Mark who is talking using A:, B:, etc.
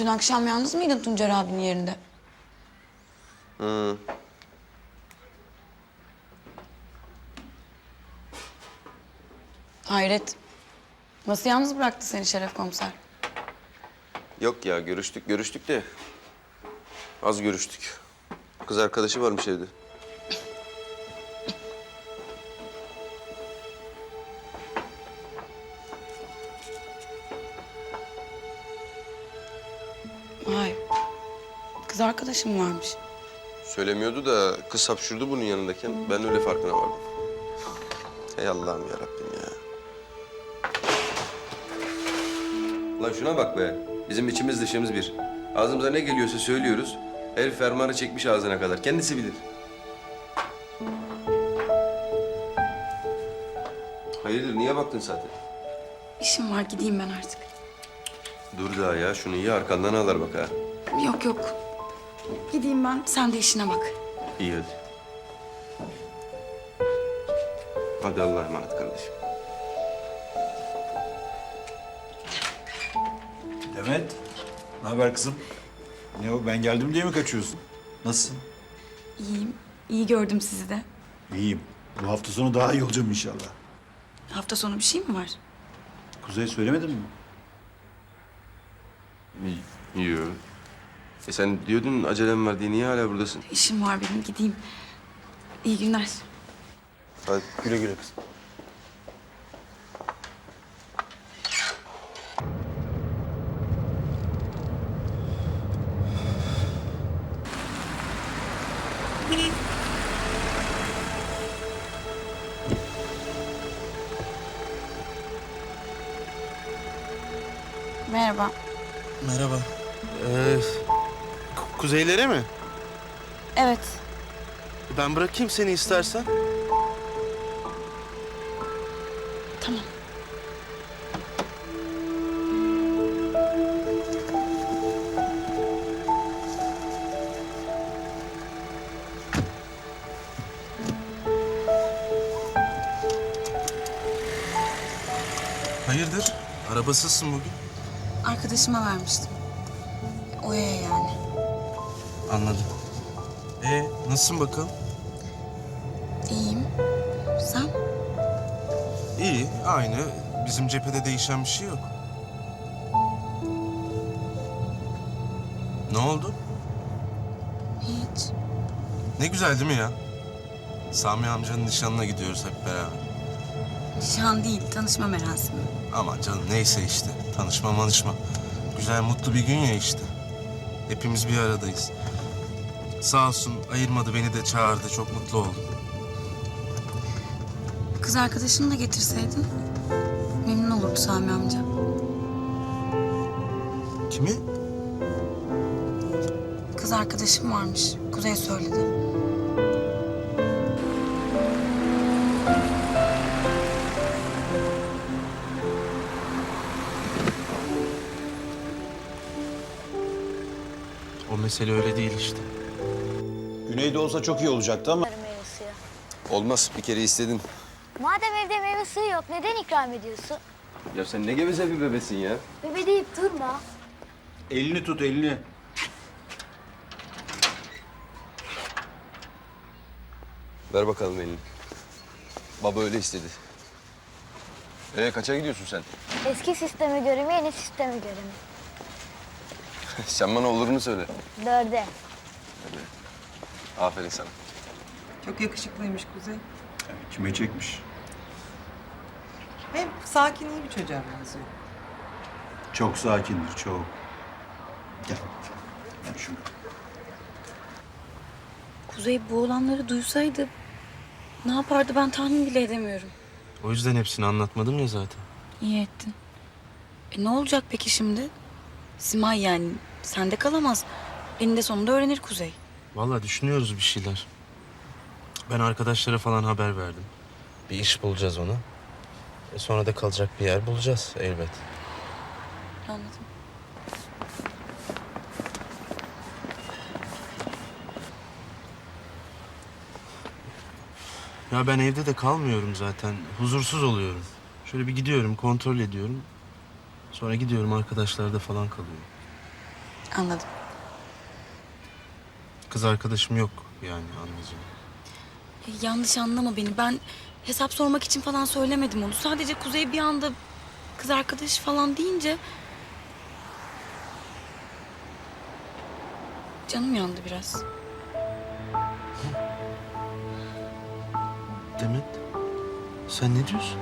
A: Dün akşam yalnız mıydın Tuncer abinin yerinde?
B: Hı.
A: Hayret. Nasıl yalnız bıraktı seni Şeref komiser?
B: Yok ya görüştük görüştük de az görüştük. Kız arkadaşı varmış evde.
A: Arkadaşım varmış.
B: Söylemiyordu da kız hapşurdu bunun yanındayken ben öyle farkına vardım. Ey Allah'ım ya Rabbim ya. Lan şuna bak be. Bizim içimiz dışımız bir. Ağzımıza ne geliyorsa söylüyoruz. Herif fermanı çekmiş ağzına kadar. Kendisi bilir. Hayırdır niye baktın zaten?
A: İşim var gideyim ben artık.
B: Dur daha ya şunu iyi arkandan ağlar bak ha.
A: Yok yok. Gideyim ben. Sen de işine bak.
B: İyi hadi. Hadi Allah'a emanet kardeşim.
C: Demet, ne haber kızım? Ne o, ben geldim diye mi kaçıyorsun? Nasılsın?
A: İyiyim. İyi gördüm sizi de.
C: İyiyim. Bu hafta sonu daha iyi olacağım inşallah.
A: Hafta sonu bir şey mi var?
C: Kuzey söylemedin mi?
B: Yiyor. E sen diyordun acelem var diye niye hala buradasın?
A: İşim var benim gideyim. İyi günler.
B: Hadi güle güle kızım.
A: Merhaba.
D: Merhaba. Ee, kuzeylere mi?
A: Evet.
D: Ben bırakayım seni istersen.
A: Tamam.
D: Hayırdır? Arabasızsın bugün.
A: Arkadaşıma vermiştim. Oya'ya yani.
D: Anladım. Ee, nasılsın bakalım?
A: İyiyim. Sen?
D: İyi, aynı. Bizim cephede değişen bir şey yok. Ne oldu?
A: Hiç.
D: Ne güzel değil mi ya? Sami amcanın nişanına gidiyoruz hep beraber.
A: Nişan değil, tanışma merasimi.
D: Aman canım neyse işte. Tanışma manışma. Güzel mutlu bir gün ya işte. Hepimiz bir aradayız. Sağ olsun ayırmadı beni de çağırdı. Çok mutlu oldum.
A: Kız arkadaşını da getirseydin memnun olurdu Sami amca.
D: Kimi?
A: Kız arkadaşım varmış. Kuzey söyledi.
D: O mesele öyle değil işte.
C: Güneyde olsa çok iyi olacaktı ama...
E: meyve suyu.
B: Olmaz bir kere istedin.
E: Madem evde meyve suyu yok neden ikram ediyorsun?
B: Ya sen ne geveze bir bebesin ya.
E: Bebe deyip durma.
C: Elini tut, elini.
B: Ver bakalım elini. Baba öyle istedi. Ee kaça gidiyorsun sen?
E: Eski sisteme göre mi yeni sisteme göre mi?
B: sen bana olurunu söyle.
E: Dörde.
B: Aferin sana.
F: Çok yakışıklıymış Kuzey.
C: Kime çekmiş?
F: Hem sakin iyi bir çocuğa benziyor.
C: Çok sakindir, çok. Gel, gel şunu.
A: Kuzey bu olanları duysaydı ne yapardı ben tahmin bile edemiyorum.
D: O yüzden hepsini anlatmadım ya zaten.
A: İyi ettin. E ne olacak peki şimdi? Simay yani sende kalamaz. Eninde sonunda öğrenir Kuzey.
D: Vallahi düşünüyoruz bir şeyler. Ben arkadaşlara falan haber verdim. Bir iş bulacağız ona. E sonra da kalacak bir yer bulacağız elbet.
A: Anladım.
D: Ya ben evde de kalmıyorum zaten. Huzursuz oluyorum. Şöyle bir gidiyorum, kontrol ediyorum. Sonra gidiyorum arkadaşlarda falan kalıyorum.
A: Anladım.
D: Kız arkadaşım yok yani anlayacağım.
A: E, yanlış anlama beni. Ben hesap sormak için falan söylemedim onu. Sadece Kuzey bir anda kız arkadaş falan deyince... Canım yandı biraz.
D: Demet sen ne diyorsun?